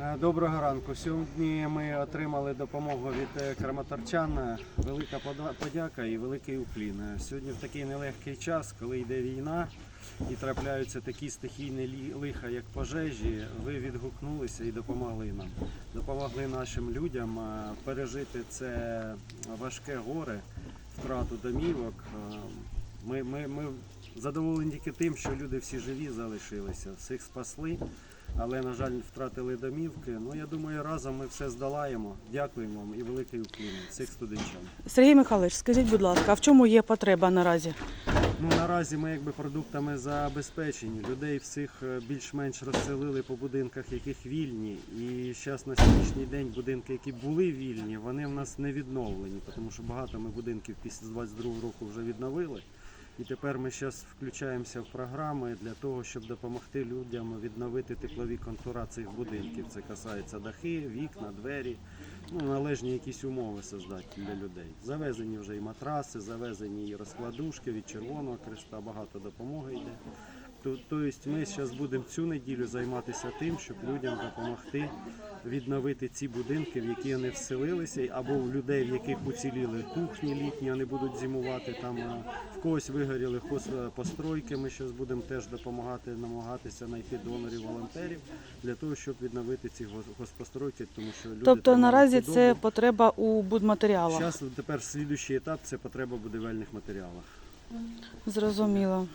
Е, Доброго ранку. Сьогодні ми отримали допомогу від е, краматорчан. Е, Велика подяка і великий уклін. Сьогодні в такий нелегкий час, коли йде війна і трапляються такі стихійні лиха, як пожежі, ви відгукнулися і допомогли нам. Допомогли нашим людям пережити це важке горе, втрату домівок. Ми, ми, ми задоволені тільки тим, що люди всі живі залишилися, всіх спасли. Але, на жаль, втратили домівки. Ну, я думаю, разом ми все здолаємо. Дякуємо вам і великий уклін всіх студентів. Сергій Михайлович, скажіть, будь ласка, а в чому є потреба наразі? Ну, наразі ми якби продуктами забезпечені. Людей всіх е, більш-менш розселили по будинках, яких вільні. І зараз на сьогоднішній день будинки, які були вільні, вони в нас не відновлені, тому що багато ми будинків після 22 року вже відновили. І тепер ми зараз включаємося в програми для того, щоб допомогти людям відновити теплові контура цих будинків. Це касається дахи, вікна, двері, ну, належні якісь умови создати для людей. Завезені вже і матраси, завезені і розкладушки від Червоного Креста, багато допомоги йде. То- Тобто ми зараз будемо цю неділю займатися тим, щоб людям допомогти відновити ці будинки, в які вони вселилися, або в людей, в яких уціліли кухні літні, вони будуть зимувати там. В когось вигоріли хозпостройки. Ми зараз будемо теж допомагати, намагатися знайти донорів, волонтерів для того, щоб відновити ці госпостройки, тому що люди Тобто наразі це потреба у будматеріалах. Зараз тепер слідуючий етап це потреба в будівельних матеріалах. Зрозуміло.